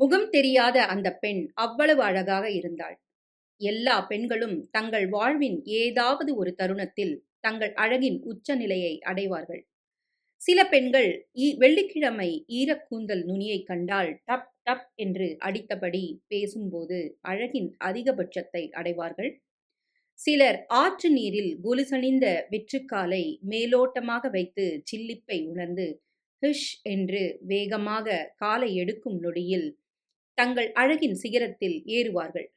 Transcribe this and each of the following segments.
முகம் தெரியாத அந்த பெண் அவ்வளவு அழகாக இருந்தாள். எல்லா பெண்களும் தங்கள் வாழ்வின் ஏதாவது ஒரு தருணத்தில் தங்கள் அழகின் உச்சநிலையை அடைவார்கள். சில பெண்கள் ஈ- வெள்ளிக்கிழமை ஈரக்கூந்தல் நுனியை கண்டால் டப் டப் என்று அடித்தபடி பேசும்போது அழகின் அதிகபட்சத்தை அடைவார்கள். சிலர் ஆற்று நீரில் குலுசணிந்த வெற்றுக்காலை மேலோட்டமாக வைத்து சில்லிப்பை உணர்ந்து ஹிஷ் என்று வேகமாக காலை எடுக்கும் நொடியில் தங்கள் அழகின் சிகரத்தில் ஏறுவார்கள்.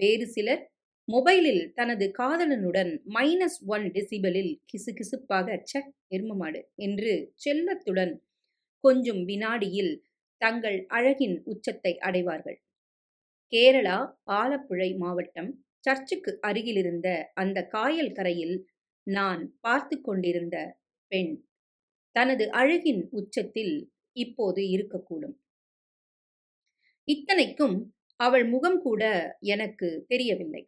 வேறு சிலர் மொபைலில் தனது காதலனுடன் மைனஸ் ஒன் டெசிபலில் கிசுகிசுப்பாக ச எருமமாடு என்று செல்லத்துடன் கொஞ்சம் வினாடியில் தங்கள் அழகின் உச்சத்தை அடைவார்கள். கேரளா ஆலப்புழை மாவட்டம் சர்ச்சுக்கு அருகிலிருந்த அந்த காயல் கரையில் நான் பார்த்து கொண்டிருந்த பெண் தனது அழகின் உச்சத்தில் இப்போது இருக்கக்கூடும். இத்தனைக்கும் அவள் முகம் கூட எனக்கு தெரியவில்லை.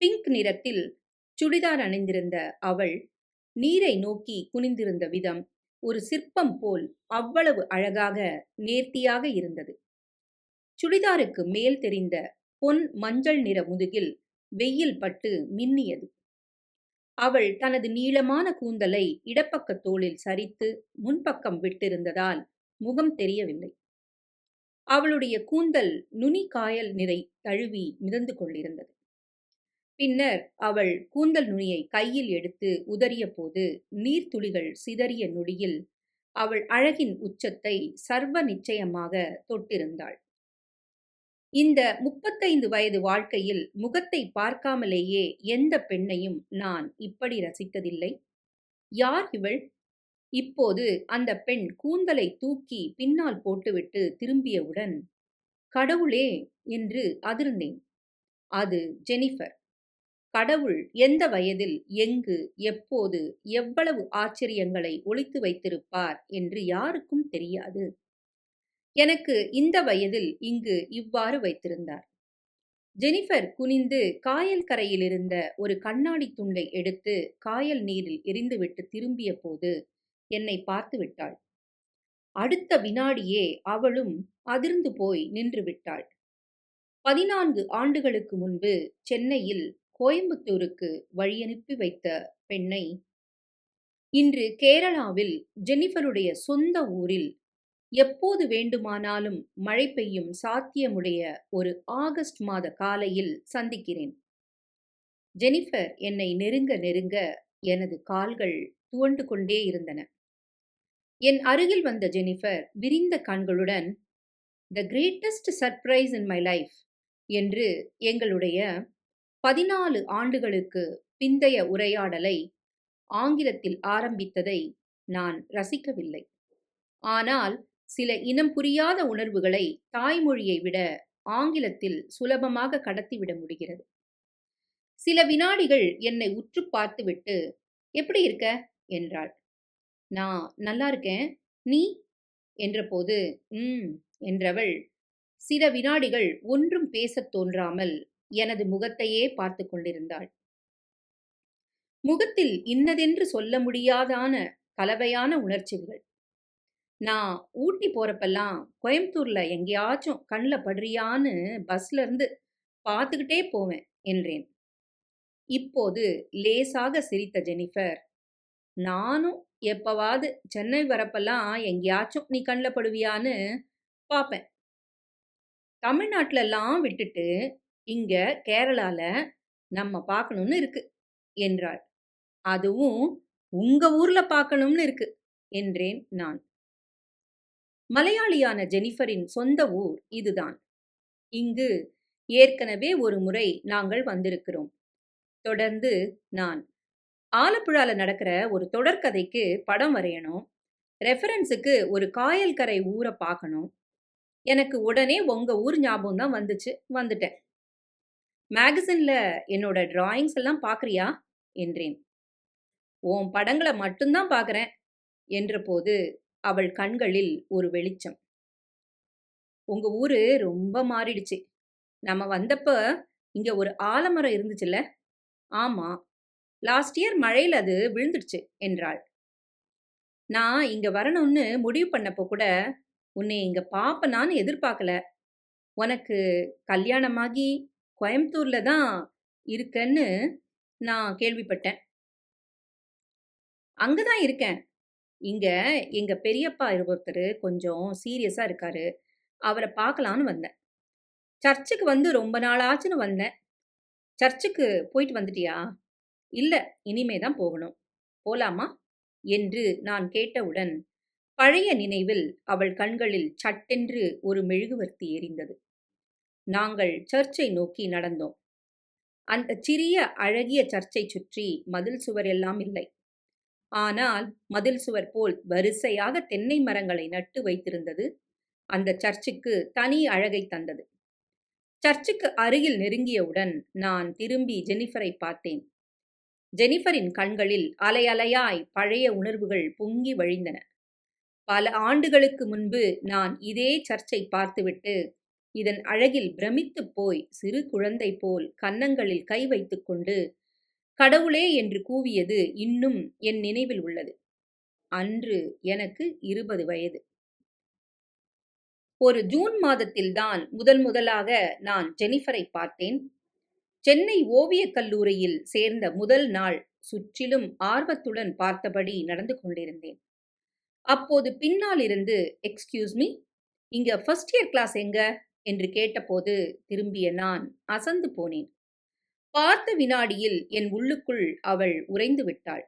பிங்க் நிறத்தில் சுடிதார் அணிந்திருந்த அவள் நீரை நோக்கி குனிந்திருந்த விதம் ஒரு சிற்பம் போல் அவ்வளவு அழகாக நேர்த்தியாக இருந்தது. சுடிதாருக்கு மேல் தெரிந்த பொன் மஞ்சள் நிற முதுகில் வெயில் பட்டு மின்னியது. அவள் தனது நீளமான கூந்தலை இடப்பக்க தோளில் சரித்து முன்பக்கம் விட்டிருந்ததால் முகம் தெரியவில்லை. அவளுடைய கூந்தல் நுனி காயல் நிறை தழுவி மிதந்து கொண்டிருந்தது. பின்னர் அவள் கூந்தல் நுனியை கையில் எடுத்து உதறிய போது நீர்த்துளிகள் சிதறிய நொடியில் அவள் அழகின் உச்சத்தை சர்வ நிச்சயமாக தொட்டிருந்தாள். இந்த முப்பத்தைந்து வயது வாழ்க்கையில் முகத்தை பார்க்காமலேயே எந்த பெண்ணையும் நான் இப்படி ரசித்ததில்லை. யார் இவள்? இப்போது அந்த பெண் கூந்தலை தூக்கி பின்னால் போட்டுவிட்டு திரும்பியவுடன் கடவுளே என்று அதிர்ந்தேன். அது ஜெனிஃபர். கடவுள் எந்த வயதில் எங்கு எப்போது எவ்வளவு ஆச்சரியங்களை ஒழித்து வைத்திருப்பார் என்று யாருக்கும் தெரியாது. எனக்கு இந்த வயதில் இங்கு இவ்வாறு வைத்திருந்தார். ஜெனிஃபர் குனிந்து காயல் கரையிலிருந்த ஒரு கண்ணாடி துண்டை எடுத்து காயல் நீரில் எரிந்துவிட்டு திரும்பிய போது என்னை பார்த்து விட்டாள். அடுத்த வினாடியே அவளும் அதிர்ந்து போய் நின்று விட்டாள். பதினான்கு ஆண்டுகளுக்கு முன்பு சென்னையில் கோயம்புத்தூருக்கு வழியனுப்பி வைத்த பெண்ணை இன்று கேரளாவில் ஜெனிஃபருடைய சொந்த ஊரில் எப்போது வேண்டுமானாலும் மழை பெய்யும் சாத்தியமுடைய ஒரு ஆகஸ்ட் மாத காலையில் சந்திக்கிறேன். ஜெனிஃபர் என்னை நெருங்க நெருங்க எனது கால்கள் துவண்டு கொண்டே இருந்தன. என் அருகில் வந்த ஜெனிஃபர் விரிந்த கண்களுடன் the greatest surprise in my life என்று எங்களுடைய பதினாலு ஆண்டுகளுக்கு பிந்தைய உரையாடலை ஆங்கிலத்தில் ஆரம்பித்ததை நான் ரசிக்கவில்லை. ஆனால் சில இனம் புரியாத உணர்வுகளை தாய்மொழியை விட ஆங்கிலத்தில் சுலபமாக கடத்திவிட முடிகிறது. சில வினாடிகள் என்னை உற்று பார்த்துவிட்டு எப்படி இருக்க? என்றாள். நான் நல்லா இருக்கேன் நீ? என்றபோது ம் என்றவள் சில வினாடிகள் ஒன்றும் பேசத் தோன்றாமல் எனது முகத்தையே பார்த்து கொண்டிருந்தாள். முகத்தில் இன்னதென்று சொல்ல முடியாதான கலவையான உணர்ச்சிகள். நான் ஊட்டி போறப்பெல்லாம் கோயம்புத்தூர்ல எங்கேயாச்சும் கண்ணில் படுறியான்னு பஸ்ல இருந்து பார்த்துக்கிட்டே போவேன் என்றேன். இப்போது லேசாக சிரித்த ஜெனிஃபர் நானும் எப்பவாவது சென்னை வரப்பெல்லாம் எங்கேயாச்சும் நீ கண்ணில் படுவியான்னு பார்ப்பேன் தமிழ்நாட்டிலெல்லாம் விட்டுட்டு இங்க கேரளால நம்ம பார்க்கணும்னு இருக்கு என்றாள். அதுவும் உங்க ஊர்ல பார்க்கணும்னு இருக்கு என்றேன் நான். மலையாளியான ஜெனிஃபரின் சொந்த ஊர் இதுதான். இங்கு ஏற்கனவே ஒரு முறை நாங்கள் வந்திருக்கிறோம். தொடர்ந்து நான் ஆலப்புழால நடக்கிற ஒரு தொடர்கதைக்கு படம் வரையணும். ரெஃபரன்ஸுக்கு ஒரு காயல் கரை ஊரை பார்க்கணும். எனக்கு உடனே உங்க ஊர் ஞாபகம் தான் வந்துச்சு. வந்துட்டேன். மேகசின்ல என்னோட டிராயிங்ஸ் எல்லாம் பார்க்குறியா? என்றேன். உன் படங்களை மட்டும்தான் பார்க்கறேன் என்றபோது அவள் கண்களில் ஒரு வெளிச்சம். உங்க ஊரு ரொம்ப மாறிடுச்சு. நம்ம வந்தப்ப இங்க ஒரு ஆலமரம் இருந்துச்சுல்ல? ஆமா. லாஸ்ட் இயர் மழையில் அது விழுந்துடுச்சு என்றாள் நான் இங்க வரணும்னு முடிவு பண்ணப்போ கூட உன்னை இங்க பாப்பனான்னு எதிர்பார்க்கல. உனக்கு கல்யாணமாகி கோயம்புத்தூர்ல தான் இருக்கன்னு நான் கேள்விப்பட்டேன். அங்கே தான் இருக்கேன். இங்க எங்க பெரியப்பா ஒருத்தர் கொஞ்சம் சீரியஸா இருக்காரு. அவரை பார்க்கலான்னு வந்தேன். சர்ச்சுக்கு வந்து ரொம்ப நாளாச்சுன்னு வந்தேன். சர்ச்சுக்கு போயிட்டு வந்துட்டியா? இல்ல, இனிமே தான் போகணும். போலாமா? என்று நான் கேட்டவுடன், பழைய நினைவில் அவள் கண்களில் சட்டென்று ஒரு மெழுகுவர்த்தி எரிந்தது. நாங்கள் சர்ச்சை நோக்கி நடந்தோம். அந்த சிறிய அழகிய சர்ச்சைச் சுற்றி மதில் சுவர் எல்லாம் இல்லை. ஆனால் மதில் சுவர் போல் வரிசையாக தென்னை மரங்களை நட்டு வைத்திருந்தது அந்த சர்ச்சுக்கு தனி அழகை தந்தது. சர்ச்சுக்கு அருகில் நெருங்கியவுடன் நான் திரும்பி ஜெனிஃபரைப் பார்த்தேன். ஜெனிஃபரின் கண்களில் அலை அலையாய் பழைய உணர்வுகள் பொங்கி வழிந்தன. பல ஆண்டுகளுக்கு முன்பு நான் இதே சர்ச்சை பார்த்துவிட்டு, இதன் அழகில் பிரமித்துப் போய் சிறு குழந்தை போல் கன்னங்களில் கை வைத்துக் கொண்டு, கடவுளே என்று கூவியது இன்னும் என் நினைவில் உள்ளது. அன்று எனக்கு இருபது வயது. ஒரு ஜூன் மாதத்தில்தான் முதல் முதலாக நான் ஜெனிஃபரை பார்த்தேன். சென்னை ஓவியக் கல்லூரியில் சேர்ந்த முதல் நாள் சுற்றிலும் ஆர்வத்துடன் பார்த்தபடி நடந்து கொண்டிருந்தேன். அப்போது பின்னால் இருந்து எக்ஸ்கியூஸ் மீ இங்க ஃபர்ஸ்ட் இயர் கிளாஸ் எங்க? என்று கேட்டபோது திரும்பிய நான் அசந்து போனேன். பார்த்த வினாடியில் என் உள்ளுக்குள் அவள் உறைந்து விட்டாள்.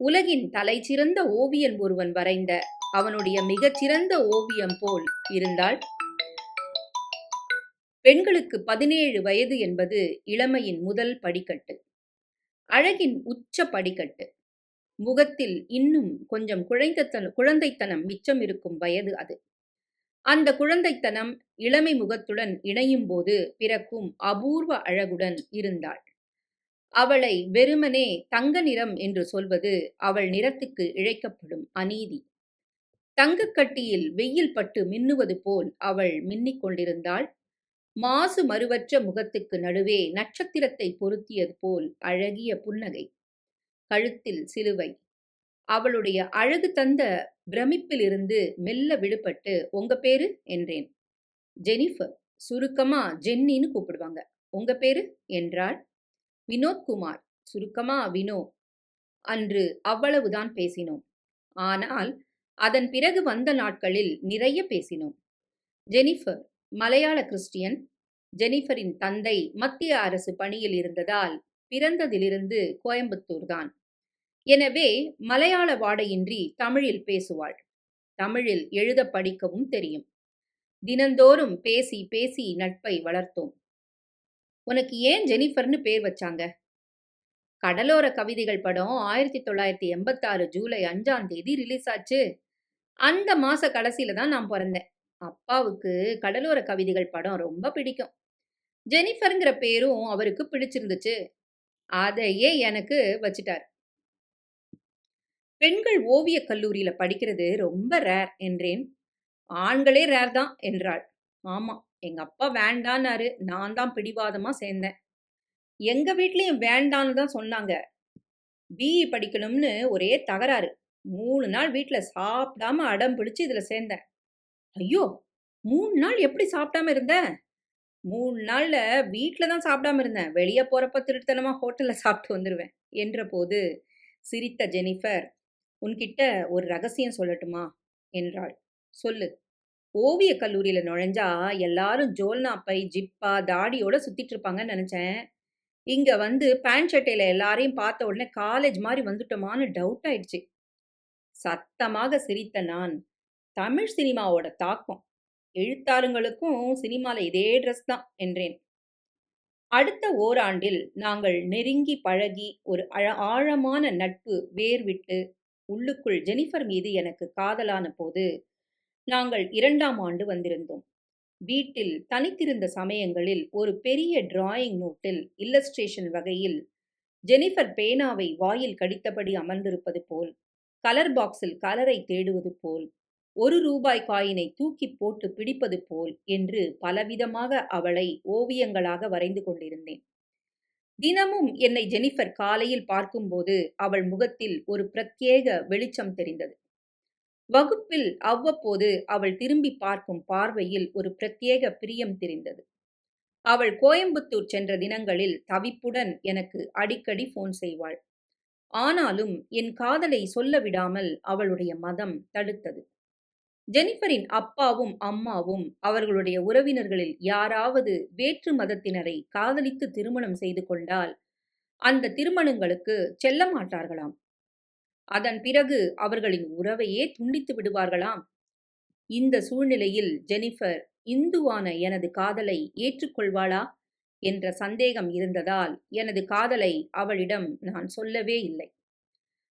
உலகின் தலைச்சிறந்த ஓவியன் ஒருவன் வரைந்த அவனுடைய மிகச்சிறந்த ஓவியம் போல் இருந்தாள். பெண்களுக்கு பதினேழு வயது என்பது இளமையின் முதல் படிக்கட்டு. அழகின் உச்ச படிக்கட்டு. முகத்தில் இன்னும் கொஞ்சம் குழந்தைத்தனம் மிச்சமிருக்கும் வயது அது. அந்த குழந்தைத்தனம் இளமை முகத்துடன் இணையும் போது பிறக்கும் அபூர்வ அழகுடன் இருந்தாள். அவளை வெறுமனே தங்க நிறம் என்று சொல்வது அவள் நிறத்துக்கு இழைக்கப்படும் அநீதி. தங்கக்கட்டியில் வெயில் பட்டு மின்னுவது போல் அவள் மின்னிக் கொண்டிருந்தாள். மாசு மறுவற்ற முகத்துக்கு நடுவே நட்சத்திரத்தைப் பொருத்தியது போல் அழகிய புன்னகை. கழுத்தில் சிலுவை. அவளுடைய அழகு தந்த பிரமிப்பிலிருந்து மெல்ல விடுபட்டு உங்க பேரு? என்றேன். ஜெனிஃபர். சுருக்கமா ஜென்னின்னு கூப்பிடுவாங்க. உங்க பேரு? என்றாள். வினோத்குமார். சுருக்கமா வினோ. அன்று அவ்வளவுதான் பேசினோம். ஆனால் அதன் பிறகு வந்த நாட்களில் நிறைய பேசினோம். ஜெனிஃபர் மலையாள கிறிஸ்டியன். ஜெனிஃபரின் தந்தை மத்திய அரசு பணியில் இருந்ததால் பிறந்ததிலிருந்து கோயம்புத்தூர்தான். எனவே மலையாள வாடையின்றி தமிழில் பேசுவாள். தமிழில் எழுதப் படிக்கவும் தெரியும். தினந்தோறும் பேசி பேசி நட்பை வளர்த்தோம். உனக்கு ஏன் ஜெனிஃபர்னு பேர் வச்சாங்க? கடலோர கவிதைகள் படம் ஆயிரத்தி தொள்ளாயிரத்தி எண்பத்தாறு ஜூலை அஞ்சாம் தேதி ரிலீஸ் ஆச்சு. அந்த மாச கடைசியில தான் நான் பிறந்தேன் அப்பாவுக்கு கடலோர கவிதைகள் படம் ரொம்ப பிடிக்கும். ஜெனிஃபர்ங்கிற பேரும் அவருக்கு பிடிச்சிருந்துச்சு. அதையே எனக்கு வச்சுட்டார். பெண்கள் ஓவியக் கல்லூரியில படிக்கிறது ரொம்ப ரேர் என்றேன். ஆண்களே ரேர் தான் என்றாள். ஆமா, எங்க அப்பா வேண்டான்னாரு. நான் தான் பிடிவாதமா சேர்ந்தேன். எங்க வீட்லயும் வேண்டான்னு தான் சொன்னாங்க. பிஇ படிக்கணும்னு ஒரே தகராறு. மூணு நாள் வீட்டில் சாப்பிடாம அடம் பிடிச்சு இதில் சேர்ந்தேன். ஐயோ! மூணு நாள் எப்படி சாப்பிடாம இருந்த? மூணு நாள்ல வீட்டில் தான் சாப்பிடாம இருந்தேன். வெளியே போறப்ப திருட்டுத்தனமா ஹோட்டல்ல சாப்பிட்டு வந்துருவேன். என்றபோது சிரித்த ஜெனிஃபர், உன்கிட்ட ஒரு ரகசியம் சொல்லட்டுமா? என்றாள். சொல்லு. ஓவியக் கல்லூரியில நுழைஞ்சா எல்லாரும் ஜோல்னா பை, ஜிப்பா, தாடியோட சுத்திட்டு இருப்பாங்கன்னு நினைச்சேன். இங்க வந்து பேண்ட் சட்டையில எல்லாரையும் பார்த்த உடனே காலேஜ் மாதிரி வந்துட்டோமான்னு டவுட் ஆயிடுச்சு. சத்தமாக சிரித்த நான், தமிழ் சினிமாவோட தாக்கம். எழுத்தாளங்களுக்கும் சினிமால இதே ட்ரெஸ் தான் என்றேன். அடுத்த ஓராண்டில் நாங்கள் நெருங்கி பழகி ஒரு அழ ஆழமான நட்பு வேர் விட்டு உள்ளுக்குள் ஜெனிஃபர் மீது எனக்கு காதலான போது நாங்கள் இரண்டாம் ஆண்டு வந்திருந்தோம். வீட்டில் தனித்திருந்த சமயங்களில் ஒரு பெரிய டிராயிங் நோட்டில் இல்லஸ்ட்ரேஷன் வகையில் ஜெனிஃபர் பேனாவை வாயில் கடித்தபடி அமர்ந்திருப்பது போல், கலர் பாக்ஸில் கலரை தேடுவது போல், ஒரு ரூபாய் காயினை தூக்கிப் போட்டு பிடிப்பது போல் என்று பலவிதமாக அவளை ஓவியங்களாக வரைந்து கொண்டிருந்தேன். தினமும் என்னை ஜெனிஃபர் காலையில் பார்க்கும்போது அவள் முகத்தில் ஒரு பிரத்யேக வெளிச்சம் தெரிந்தது. வகுப்பில் அவ்வப்போது அவள் திரும்பி பார்க்கும் பார்வையில் ஒரு பிரத்யேக பிரியம் தெரிந்தது அவள் கோயம்புத்தூர் சென்ற தினங்களில் தவிப்புடன் எனக்கு அடிக்கடி போன் செய்வாள் ஆனாலும் என் காதலை சொல்ல விடாமல் அவளுடைய மதம் தடுத்தது ஜெனிஃபரின் அப்பாவும் அம்மாவும் அவர்களுடைய உறவினர்களில் யாராவது வேற்று மதத்தினரை காதலித்து திருமணம் செய்து கொண்டால் அந்த திருமணங்களுக்கு செல்ல மாட்டார்களாம். அதன் பிறகு அவர்களின் உறவையே துண்டித்து விடுவார்களாம். இந்த சூழ்நிலையில் ஜெனிஃபர் இந்துவான எனது காதலை ஏற்றுக்கொள்வாளா? என்ற சந்தேகம் இருந்ததால் எனது காதலை அவளிடம் நான் சொல்லவே இல்லை.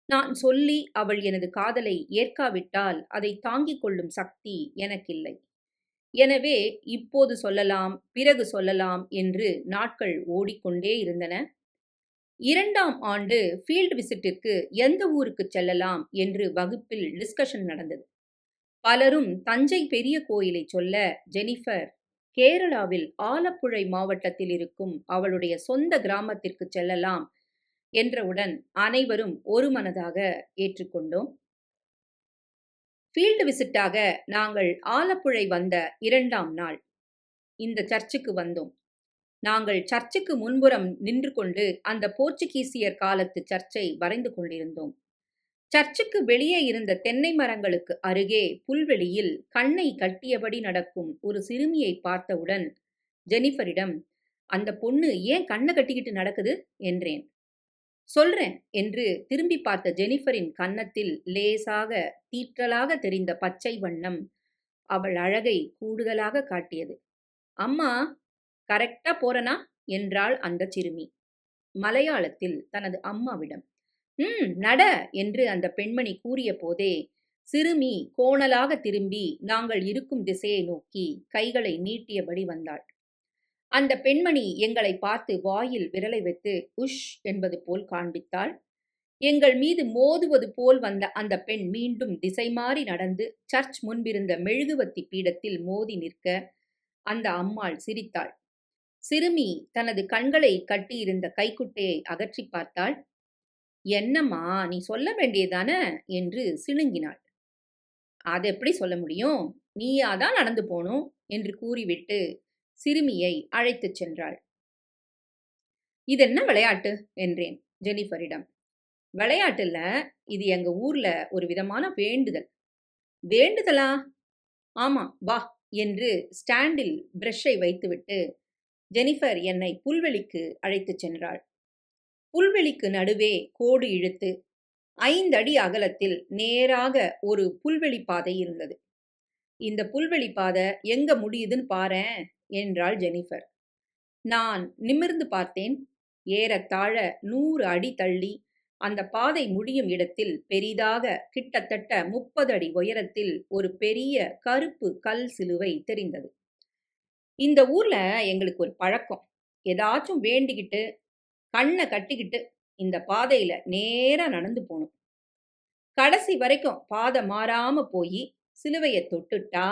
நான் சொல்லி அவள் எனது காதலை ஏற்காவிட்டால் அதை தாங்கிக் கொள்ளும் சக்தி எனக்கில்லை. எனவே இப்போது சொல்லலாம் பிறகு சொல்லலாம் என்று நாட்கள் ஓடிக்கொண்டே இருந்தன. இரண்டாம் ஆண்டு ஃபீல்டு விசிட்டிற்கு எந்த ஊருக்கு செல்லலாம் என்று வகுப்பில் டிஸ்கஷன் நடந்தது. பலரும் தஞ்சை பெரிய கோயிலை சொல்ல ஜெனிஃபர் கேரளாவில் ஆலப்புழை மாவட்டத்தில் இருக்கும் அவளுடைய சொந்த கிராமத்திற்கு செல்லலாம் என்றவுடன் அனைவரும் ஒரு மனதாக ஏற்றுக்கொண்டோம். ஃபீல்டு விசிட்டாக நாங்கள் ஆலப்புழை வந்த இரண்டாம் நாள். இந்த சர்ச்சுக்கு வந்தோம். நாங்கள் சர்ச்சுக்கு முன்புறம் நின்று கொண்டு அந்த போர்ச்சுகீசியர் காலத்து சர்ச்சை வரைந்து கொண்டிருந்தோம். சர்ச்சுக்கு வெளியே இருந்த தென்னை மரங்களுக்கு அருகே புல்வெளியில் கண்ணை கட்டியபடி நடக்கும் ஒரு சிறுமியை பார்த்தவுடன் ஜெனிஃபரிடம் அந்த பொண்ணு ஏன் கண்ணை கட்டிக்கிட்டு நடக்குது? என்றேன். சொல்றேன் என்று திரும்பி பார்த்த ஜெனிஃபரின் கன்னத்தில் லேசாக தீற்றலாக தெரிந்த பச்சை வண்ணம் அவள் அழகை கூடுதலாக காட்டியது. அம்மா கரெக்டா போறனா? என்றாள் அந்த சிறுமி. மலையாளத்தில் தனது அம்மாவிடம் ம் நட என்று அந்த பெண்மணி கூறிய போதே சிறுமி கோணலாக திரும்பி நாங்கள் இருக்கும் திசையை நோக்கி கைகளை நீட்டியபடி வந்தாள். அந்த பெண்மணி எங்களை பார்த்து வாயில் விரலை வைத்து உஷ் என்பது போல் காண்பித்தாள். எங்கள் மீது மோதுவது போல் வந்த அந்த பெண் மீண்டும் திசை மாறி நடந்து சர்ச் முன்பிருந்த மெழுகுவத்தி பீடத்தில் மோதி நிற்க அந்த அம்மாள் சிரித்தாள். சிறுமி தனது கண்களை கட்டியிருந்த கைக்குட்டையை அகற்றி பார்த்தாள். என்னம்மா நீ சொல்ல வேண்டியதான? என்று சிணுங்கினாள் அது எப்படி சொல்ல முடியும்? நீயாதான் நடந்து போனோம் என்று கூறிவிட்டு சிறுமியை அழைத்துச் சென்றாள். இதென்ன விளையாட்டு? என்றேன் ஜெனிஃபரிடம். விளையாட்டுல இது எங்க ஊர்ல ஒரு விதமான வேண்டுதல். வேண்டுதலா? ஆமா வா என்று ஸ்டாண்டில் பிரஷை வைத்துவிட்டு ஜெனிஃபர் என்னை புல்வெளிக்கு அழைத்துச் சென்றாள். புல்வெளிக்கு நடுவே கோடு இழுத்து ஐந்தடி அகலத்தில் நேராக ஒரு புல்வெளி பாதை இருந்தது. இந்த புல்வெளி பாதை எங்க முடியுதுன்னு பாரேன் என்றாள் ஜெனிஃபர். நான் நிமிர்ந்து பார்த்தேன் ஏறத்தாழ நூறு அடி தள்ளி அந்த பாதை முடியும் இடத்தில் பெரிதாக கிட்டத்தட்ட முப்பது அடி உயரத்தில் ஒரு பெரிய கருப்பு கல் சிலுவை தெரிந்தது. இந்த ஊர்ல எங்களுக்கு ஒரு பழக்கம் ஏதாச்சும் வேண்டிக்கிட்டு கண்ணை கட்டிக்கிட்டு இந்த பாதையில நேரா நடந்து போகணும் கடைசி வரைக்கும் பாதை மாறாம போய் சிலுவையை தொட்டுட்டா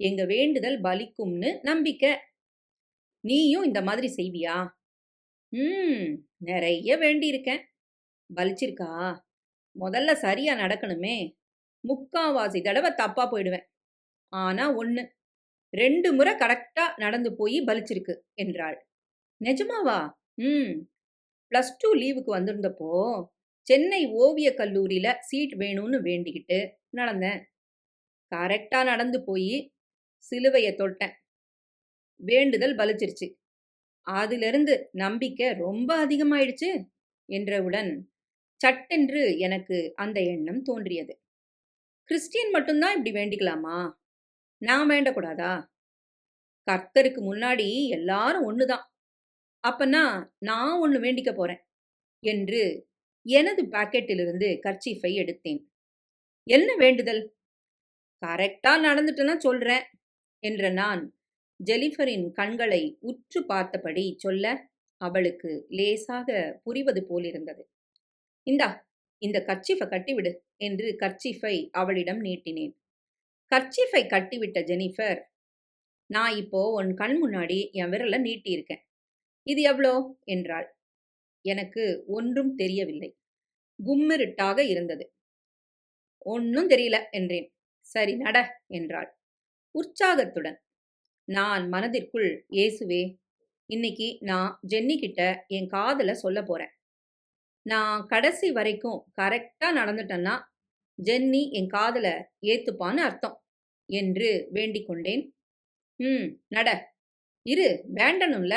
எங்க வேண்டுதல் பலிக்கும்னு நம்பிக்கை. நீயும் இந்த மாதிரி செய்வியா? ம் நிறைய வேண்டியிருக்கேன். பலிச்சிருக்கா? முதல்ல சரியா நடக்கணுமே. முக்காவாசி தடவை தப்பா போயிடுவேன். ஆனா ஒண்ணு ரெண்டு முறை கரெக்டா நடந்து போய் பலிச்சிருக்கு என்றாள். நிஜமாவா? ம். ப்ளஸ் டூ லீவுக்கு வந்திருந்தப்போ சென்னை ஓவிய கல்லூரியில சீட் வேணும்னு வேண்டிக்கிட்டு நடந்தேன். கரெக்டா நடந்து போய் சிலுவையை தொட்டேன். வேண்டுதல் பலிச்சிருச்சு. அதிலிருந்து நம்பிக்கை ரொம்ப அதிகமாயிடுச்சு என்றவுடன் சட்டென்று எனக்கு அந்த எண்ணம் தோன்றியது. கிறிஸ்டியன் மட்டும்தான் இப்படி வேண்டிக்கலாமா? நான் வேண்டக்கூடாதா? கர்த்தருக்கு முன்னாடி எல்லாரும் ஒண்ணுதான். அப்பனா நான் ஒன்று வேண்டிக்க போறேன் என்று எனது பாக்கெட்டிலிருந்து கர்ச்சீஃபை எடுத்தேன். என்ன வேண்டுதல்? கரெக்டா நடந்துட்டேன்னா சொல்றேன் என்ற நான் ஜெலிஃபரின் கண்களை உற்று பார்த்தபடி சொல்ல அவளுக்கு லேசாக புரிவது போலிருந்தது இந்தா இந்த கர்ச்சீஃபை கட்டிவிடு என்று கர்ச்சீஃபை அவளிடம் நீட்டினேன். கர்ச்சிஃபை கட்டிவிட்ட ஜெனிஃபர் நான் இப்போ உன் கண் முன்னாடி என் விரலை நீட்டியிருக்கேன். இது எவ்வளோ? என்றாள். எனக்கு ஒன்றும் தெரியவில்லை. கும்மிருட்டாக இருந்தது. ஒன்றும் தெரியல என்றேன். சரி நட என்றாள். உற்சாகத்துடன் நான் மனதிற்குள் இயேசுவே இன்னைக்கு நான் ஜென்னி கிட்ட என் காதல சொல்ல போறேன். நான் கடைசி வரைக்கும் கரெக்டா நடந்துட்டேன்னா ஜென்னி என் காதல ஏத்துப்பான்னு அர்த்தம் என்று வேண்டிக் கொண்டேன். ம் நட இரு வேண்டனும்ல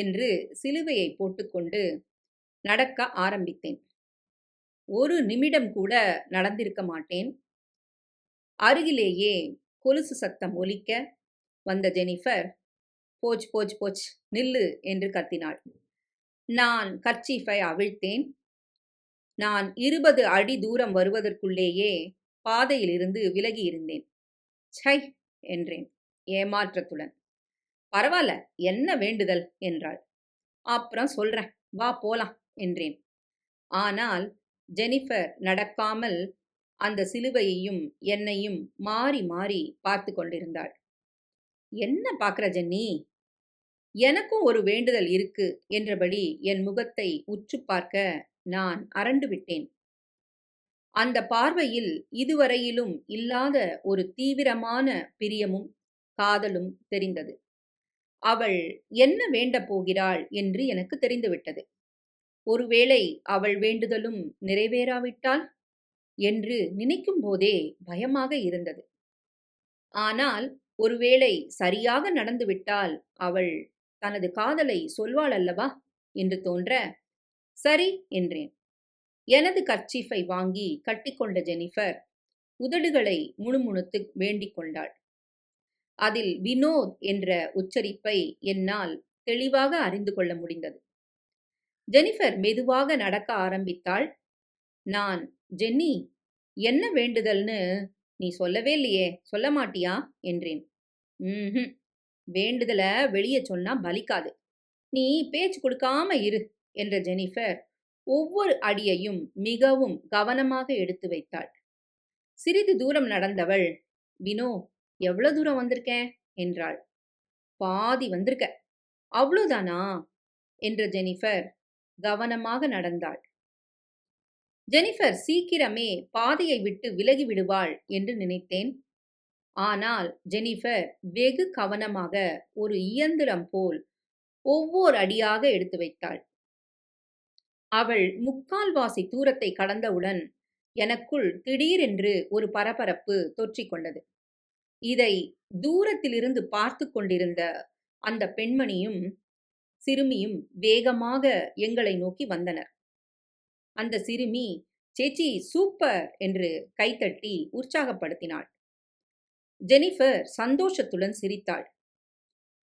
என்று சிலுவையை போட்டுக்கொண்டு நடக்க ஆரம்பித்தேன். ஒரு நிமிடம் கூட நடந்திருக்க மாட்டேன். அருகிலேயே கொலுசு சத்தம் ஒலிக்க வந்த ஜெனிஃபர் போச் போச் போச் நில்லு என்று கத்தினாள். நான் கர்ச்சீஃபை அவிழ்த்தேன். நான் இருபது அடி தூரம் வருவதற்குள்ளேயே பாதையிலிருந்து விலகி இருந்தேன். சை என்றேன் ஏமாற்றத்துடன். பரவாயில்ல என்ன வேண்டுதல்? என்றாள். அப்புறம் சொல்றேன் வா போலாம் என்றேன். ஆனால் ஜெனிஃபர் நடக்காமல் அந்த சிலுவையையும் என்னையும் மாறி மாறி பார்த்து கொண்டிருந்தாள். என்ன பார்க்குற ஜென்னி? எனக்கும் ஒரு வேண்டுதல் இருக்கு என்றபடி என் முகத்தை உற்று பார்க்க நான் அரண்டு விட்டேன். அந்த பார்வையில் இதுவரையிலும் இல்லாத ஒரு தீவிரமான பிரியமும் காதலும் தெரிந்தது. அவள் என்ன வேண்ட போகிறாள் என்று எனக்கு தெரிந்துவிட்டது. ஒருவேளை அவள் வேண்டுதலும் நிறைவேறாவிட்டால்? என்று நினைக்கும் போதே பயமாக இருந்தது. ஆனால் ஒருவேளை சரியாக நடந்துவிட்டால் அவள் தனது காதலை சொல்வாள் அல்லவா? என்று தோன்ற சரி என்றேன். எனது கர்ச்சீஃபை வாங்கி கட்டிக்கொண்ட ஜெனிஃபர் உதடுகளை முணுமுணுத்து வேண்டிக் கொண்டாள். அதில் வினோத் என்ற உச்சரிப்பை என்னால் தெளிவாக அறிந்து கொள்ள முடிந்தது. ஜெனிஃபர் மெதுவாக நடக்க ஆரம்பித்தாள். நான் ஜென்னி என்ன வேண்டுதல்னு நீ சொல்லவே இல்லையே சொல்ல மாட்டியா? என்றேன். ம் வேண்டுதலை வெளியே சொன்னா பலிக்காது. நீ பேச்சு கொடுக்காம இரு என்ற ஜெனிஃபர் ஒவ்வொரு அடியையும் மிகவும் கவனமாக எடுத்து வைத்தாள். சிறிது தூரம் நடந்தவள் வினோ எவ்வளவு தூரம் வந்திருக்கேன்? என்றாள். பாதி வந்திருக்க. அவ்வளோதானா என்ற ஜெனிஃபர் கவனமாக நடந்தாள். ஜெனிஃபர் சீக்கிரமே பாதையை விட்டு விலகி விடுவாள் என்று நினைத்தேன். ஆனால் ஜெனிஃபர் வெகு கவனமாக ஒரு இயந்திரம் போல் ஒவ்வொரு அடியாக எடுத்து வைத்தாள். அவள் முக்கால்வாசி தூரத்தை கடந்தவுடன் எனக்குள் திடீரென்று ஒரு பரபரப்பு தொற்றிக்கொண்டது. இதை தூரத்திலிருந்து பார்த்து கொண்டிருந்த அந்த பெண்மணியும் சிறுமியும் வேகமாக எங்களை நோக்கி வந்தனர். அந்த சிறுமி சேச்சி சூப்பர்! என்று கைத்தட்டி உற்சாகப்படுத்தினாள். ஜெனிஃபர் சந்தோஷத்துடன் சிரித்தாள்.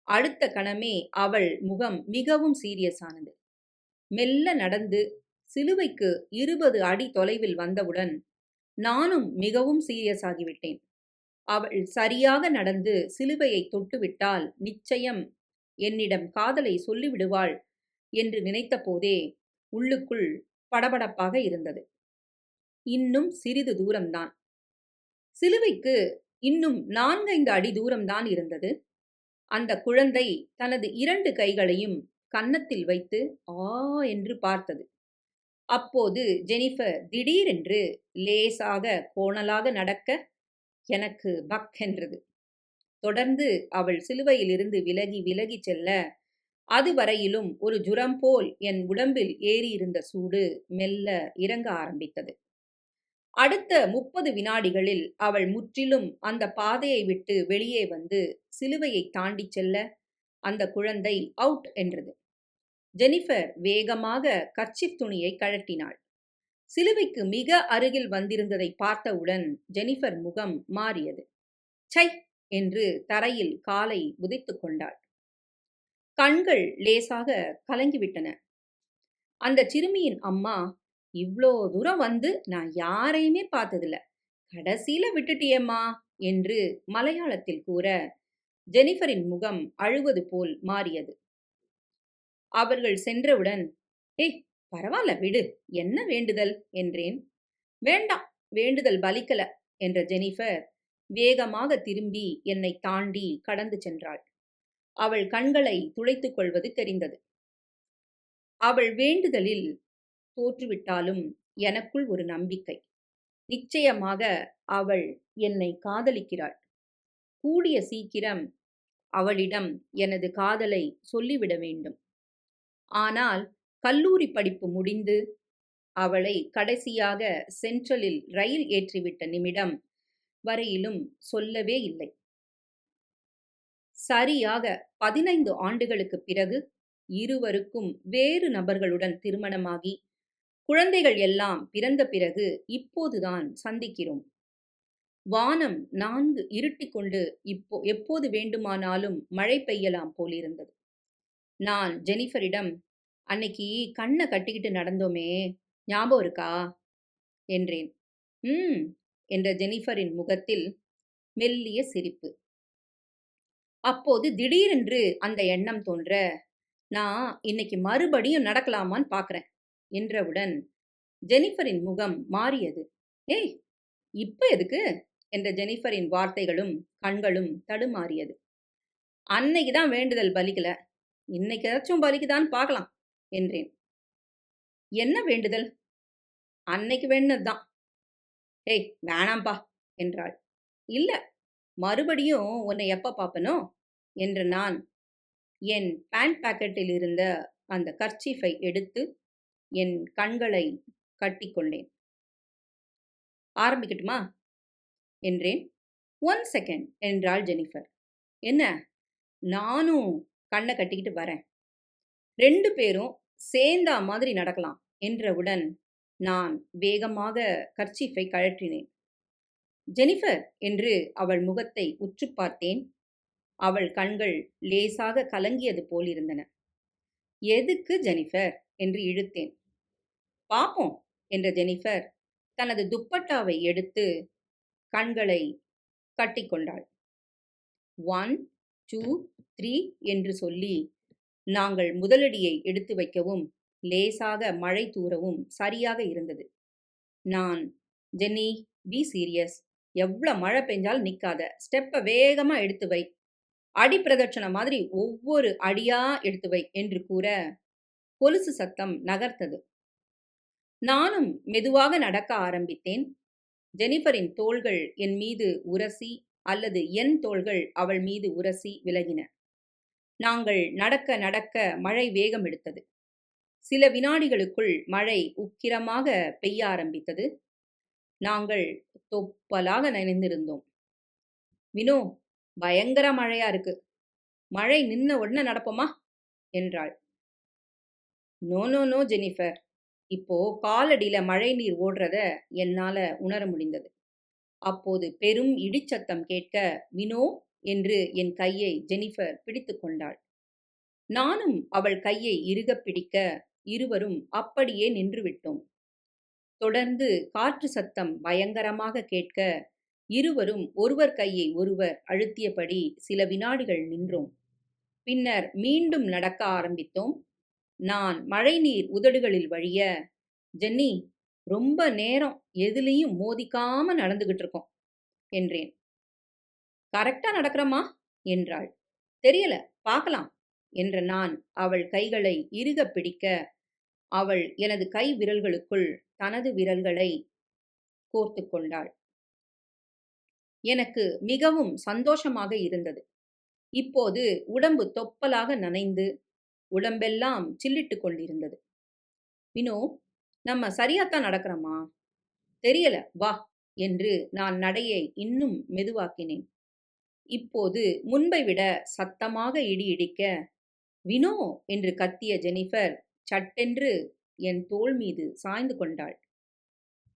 அடுத்த கணமே அவள் முகம் மிகவும் சீரியஸானது. மெல்ல நடந்து சிலுவைக்கு இருபது அடி தொலைவில் வந்தவுடன் நானும் மிகவும் சீரியஸ் ஆகிவிட்டேன். அவள் சரியாக நடந்து சிலுவையை தொட்டுவிட்டால் நிச்சயம் என்னிடம் காதலை சொல்லிவிடுவாள் என்று நினைத்த போதே உள்ளுக்குள் படபடப்பாக இருந்தது. இன்னும் சிறிது தூரம்தான். சிலுவைக்கு இன்னும் நான்கைந்து அடி தூரம்தான் இருந்தது. அந்த குழந்தை தனது இரண்டு கைகளையும் கன்னத்தில் வைத்து ஆ என்று பார்த்தது. அப்போது ஜெனிஃபர் திடீரென்று லேசாக கோணலாக நடக்க எனக்கு பக் என்றது. தொடர்ந்து அவள் சிலுவையிலிருந்து விலகி விலகி செல்ல அதுவரையிலும் ஒரு ஜுரம் போல் என் உடம்பில் ஏறியிருந்த சூடு மெல்ல இறங்க ஆரம்பித்தது. அடுத்த முப்பது வினாடிகளில் அவள் முற்றிலும் அந்த பாதையை விட்டு வெளியே வந்து சிலுவையை தாண்டி செல்ல அந்த குழந்தை அவுட் என்றது. ஜெனிஃபர் வேகமாக கர்ச்சிப் துணியை கழட்டினாள் சிலுவைக்கு மிக அருகில் வந்திருந்ததை பார்த்தவுடன் ஜெனிஃபர் முகம் மாறியது. சை என்று தரையில் காலை உதைத்து கொண்டாள். கண்கள் லேசாக கலங்கிவிட்டன. அந்த சிறுமியின் அம்மா இவ்வளோ தூரம் வந்து நான் யாரையுமே பார்த்ததில்ல. கடைசியில விட்டுட்டியேம்மா என்று மலையாளத்தில் கூற ஜெனிஃபரின் முகம் அழுவது போல் மாறியது. அவர்கள் சென்றவுடன் ஏ பரவாயில்ல விடு. என்ன வேண்டுதல்? என்றேன். வேண்டாம் வேண்டுதல் பலிக்கல என்ற ஜெனிஃபர் வேகமாக திரும்பி என்னை தாண்டி கடந்து சென்றாள். அவள் கண்களை துளைத்துக் கொள்வது தெரிந்தது. அவள் வேண்டுதலில் தோற்றுவிட்டாலும் எனக்குள் ஒரு நம்பிக்கை. நிச்சயமாக அவள் என்னை காதலிக்கிறாள். கூடிய சீக்கிரம் அவளிடம் எனது காதலை சொல்லிவிட வேண்டும். ஆனால் கல்லூரி படிப்பு முடிந்து அவளை கடைசியாக சென்ட்ரலில் ரயில் ஏற்றிவிட்ட நிமிடம் வரையிலும் சொல்லவே இல்லை. சரியாக பதினைந்து ஆண்டுகளுக்குப் பிறகு இருவருக்கும் வேறு நபர்களுடன் திருமணமாகி குழந்தைகள் எல்லாம் பிறந்த பிறகு இப்போதுதான் சந்திக்கிறோம். வானம் நான்கு இருட்டிக் கொண்டு இப்போ எப்போது வேண்டுமானாலும் மழை பெய்யலாம் போலிருந்தது. நான் ஜெனிஃபரிடம் அன்னைக்கு கண்ணை கட்டிக்கிட்டு நடந்தோமே ஞாபகம் இருக்கா? என்றேன். ம் என்ற ஜெனிஃபரின் முகத்தில் மெல்லிய சிரிப்பு. அப்போது திடீரென்று அந்த எண்ணம் தோன்ற நான் இன்னைக்கு மறுபடியும் நடக்கலாமான்னு பார்க்குறேன் என்றவுடன் ஜெனிஃபரின் முகம் மாறியது. ஏய் இப்ப எதுக்கு? என்ற ஜெனிஃபரின் வார்த்தைகளும் கண்களும் தடுமாறியது. அன்னைக்கு தான் வேண்டுதல் பலிக்கல. இன்னைக்கு ஏதாச்சும் பலிக்குதான்னு பார்க்கலாம் என்றேன். என்ன வேண்டுதல்? அன்னைக்கு வேணுனதுதான் ஏய் வேணாம்பா என்றாள். இல்ல மறுபடியும் உன்னை எப்ப பார்ப்பனோ? என்று நான் என் பேண்ட் பாக்கெட்டில் இருந்த அந்த கர்ச்சீஃபை எடுத்து என் கண்களை கட்டிக்கொண்டேன் ஆரம்பிக்கட்டுமா? என்றேன். ஒன் செகண்ட் என்றாள் ஜெனிஃபர். என்ன? நானும் கண்ணை கட்டிக்கிட்டு வரேன். ரெண்டு பேரும் சேர்ந்தா மாதிரி நடக்கலாம் என்றவுடன் நான் வேகமாக கர்ச்சீஃபை கழற்றினேன். ஜெனிஃபர் என்று அவள் முகத்தை உற்று பார்த்தேன். அவள் கண்கள் லேசாக கலங்கியது போலிருந்தன. எதுக்கு ஜெனிஃபர்? என்று இழுத்தேன். பாப்போம் என்ற ஜெனிஃபர் தனது துப்பட்டாவை எடுத்து கண்களை கட்டிக்கொண்டாள் ஒன் டூ த்ரீ என்று சொல்லி நாங்கள் முதலடியை எடுத்து வைக்கவும் லேசாக மழை தூரவும் சரியாக இருந்தது. நான் ஜென்னி பி சீரியஸ். எவ்வளோ மழை பெஞ்சாலும் நிற்காத ஸ்டெப்பை வேகமாக எடுத்து வை. அடி பிரதட்சணை மாதிரி ஒவ்வொரு அடியா எடுத்து வை என்று கூற கொலுசு சத்தம் நகர்த்தது. நானும் மெதுவாக நடக்க ஆரம்பித்தேன். ஜெனிஃபரின் தோள்கள் என் மீது உரசி அல்லது என் தோள்கள் அவள் மீது உரசி விலகின. நாங்கள் நடக்க நடக்க மழை வேகம் எடுத்தது. சில வினாடிகளுக்குள் மழை உக்கிரமாக பெய்ய ஆரம்பித்தது. நாங்கள் தொப்பலாக நனைந்திருந்தோம். வினோ பயங்கர மழையா இருக்கு. மழை நின்ன உடனே நடப்போமா? என்றாள். No no no Jennifer. இப்போ காலடியில மழை நீர் ஓடுறத என்னால உணர முடிந்தது. அப்போது பெரும் இடிச்சத்தம் கேட்க வினோ என்று என் கையை ஜெனிஃபர் பிடித்து கொண்டாள். நானும் அவள் கையை இறுகப் பிடிக்க இருவரும் அப்படியே நின்றுவிட்டோம் தொடர்ந்து காற்று சத்தம் பயங்கரமாக கேட்க இருவரும் ஒருவர் கையை ஒருவர் அழுத்தியபடி சில வினாடிகள் நின்றோம். பின்னர் மீண்டும் நடக்க ஆரம்பித்தோம். நான் மழைநீர் உதடுகளில் வழிய ஜென்னி ரொம்ப நேரம் எதுலேயும் மோதிக்காம நடந்துகிட்டு இருக்கோம் என்றேன். கரெக்டா நடக்கிறமா என்றாள். தெரியல பார்க்கலாம் என்ற நான் அவள் கைகளை இறுக பிடிக்க அவள் எனது கை விரல்களுக்குள் தனது விரல்களை கோர்த்து கொண்டாள். எனக்கு மிகவும் சந்தோஷமாக இருந்தது. இப்போது உடம்பு தொப்பலாக நனைந்து உடம்பெல்லாம் சில்லிட்டு கொண்டிருந்தது. வினோ நம்ம சரியாத்தான் நடக்கிறோமா? தெரியல வா என்று நான் நடையை இன்னும் மெதுவாக்கினேன். இப்போது முன்பை விட சத்தமாக இடி இடிக்க வினோ என்று கத்திய ஜெனிஃபர் சட்டென்று என் தோள் மீது சாய்ந்து கொண்டாள்.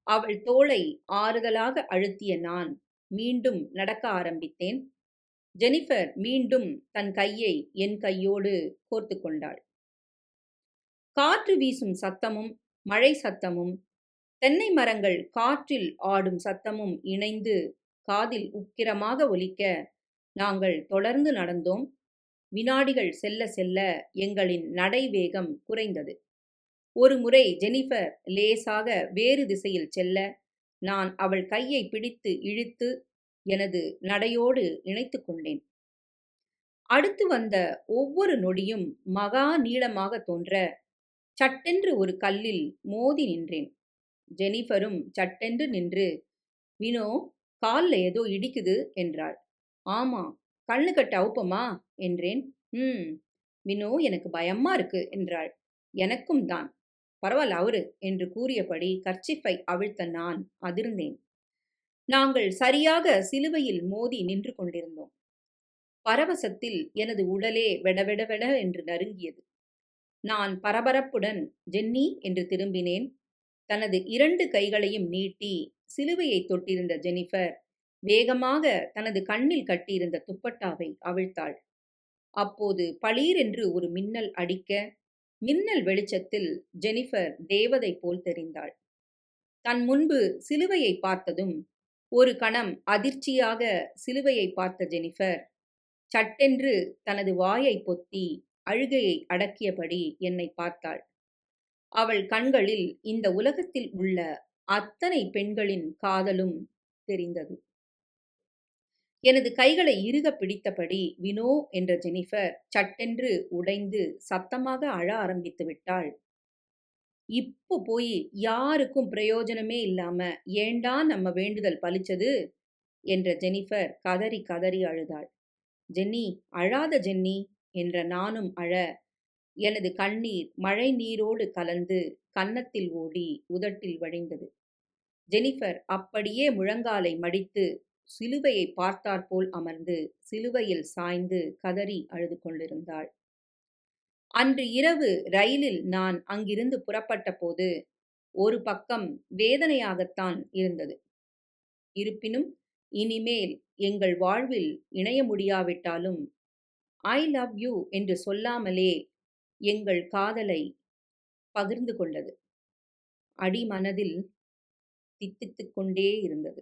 அவள் தோளை ஆறுதலாக அழுத்திய நான் மீண்டும் நடக்க ஆரம்பித்தேன். ஜெனிஃபர் மீண்டும் தன் கையை என் கையோடு கோர்த்து கொண்டாள். காற்று வீசும் சத்தமும் மழை சத்தமும் தென்னை மரங்கள் காற்றில் ஆடும் சத்தமும் இணைந்து காதில் உக்கிரமாக ஒலிக்க நாங்கள் தொடர்ந்து நடந்தோம். வினாடிகள் செல்ல செல்ல எங்களின் நடை வேகம் குறைந்தது. ஒரு முறை ஜெனிஃபர் லேசாக வேறு திசையில் செல்ல நான் அவள் கையை பிடித்து இழுத்து எனது நடையோடு இணைத்து கொண்டேன். அடுத்து வந்த ஒவ்வொரு நொடியும் மகா நீளமாக தோன்ற சட்டென்று ஒரு கல்லில் மோதி நின்றேன். ஜெனிஃபரும் சட்டென்று நின்று வினோ காலில் ஏதோ இடிக்குது என்றாள். ஆமா கண்ணு கட்ட அவுப்பமா? என்றேன். ம். வினோ எனக்கு பயமா இருக்கு என்றாள். எனக்கும் தான். பரவாயில்ல அவரு என்று கூறியபடி கர்ச்சிஃபை அவிழ்த்த நான் அதிர்ந்தேன். நாங்கள் சரியாக சிலுவையில் மோதி நின்று கொண்டிருந்தோம். பரவசத்தில் எனது உடலே வெடவெடவெட என்று நறுங்கியது. நான் பரபரப்புடன் ஜென்னி என்று திரும்பினேன். தனது இரண்டு கைகளையும் நீட்டி சிலுவையை தொட்டிருந்த ஜெனிஃபர் வேகமாக தனது கண்ணில் கட்டியிருந்த துப்பட்டாவை அவிழ்த்தாள். அப்போது பளீரென்று ஒரு மின்னல் அடிக்க மின்னல் வெளிச்சத்தில் ஜெனிஃபர் தேவதை போல் தெரிந்தாள். தன் முன்பு சிலுவையை பார்த்ததும் ஒரு கணம் அதிர்ச்சியாக சிலுவையை பார்த்த ஜெனிஃபர் சட்டென்று தனது வாயை பொத்தி அழுகையை அடக்கியபடி என்னை பார்த்தாள். அவள் கண்களில் இந்த உலகத்தில் உள்ள அத்தனை பெண்களின் காதலும் தெரிந்தது. எனது கைகளை இறுக பிடித்தபடி வினோ என்ற ஜெனிஃபர் சட்டென்று உடைந்து சத்தமாக அழ ஆரம்பித்து விட்டாள். இப்போ போய் யாருக்கும் பிரயோஜனமே இல்லாம ஏண்டா நம்ம வேண்டுதல் பலிச்சது என்ற ஜெனிஃபர் கதறி கதறி அழுதாள். ஜென்னி அழாத ஜென்னி என்ற நானும் அழ எனது கண்ணீர் மழை நீரோடு கலந்து கன்னத்தில் ஓடி உதட்டில் வழிந்தது. ஜெனிஃபர் அப்படியே முழங்காலை மடித்து சிலுவையை பார்த்தாற்போல் அமர்ந்து சிலுவையில் சாய்ந்து கதறி அழுது கொண்டிருந்தாள். அன்று இரவு ரயிலில் நான் அங்கிருந்து புறப்பட்ட போது ஒரு பக்கம் வேதனையாகத்தான் இருந்தது. இருப்பினும் இனிமேல் எங்கள் வாழ்வில் இணைய முடியாவிட்டாலும் ஐ லவ் யூ என்று சொல்லாமலே எங்கள் காதலை பகிர்ந்து கொண்டது. அடிமனதில் தித்தித்துக் கொண்டே இருந்தது.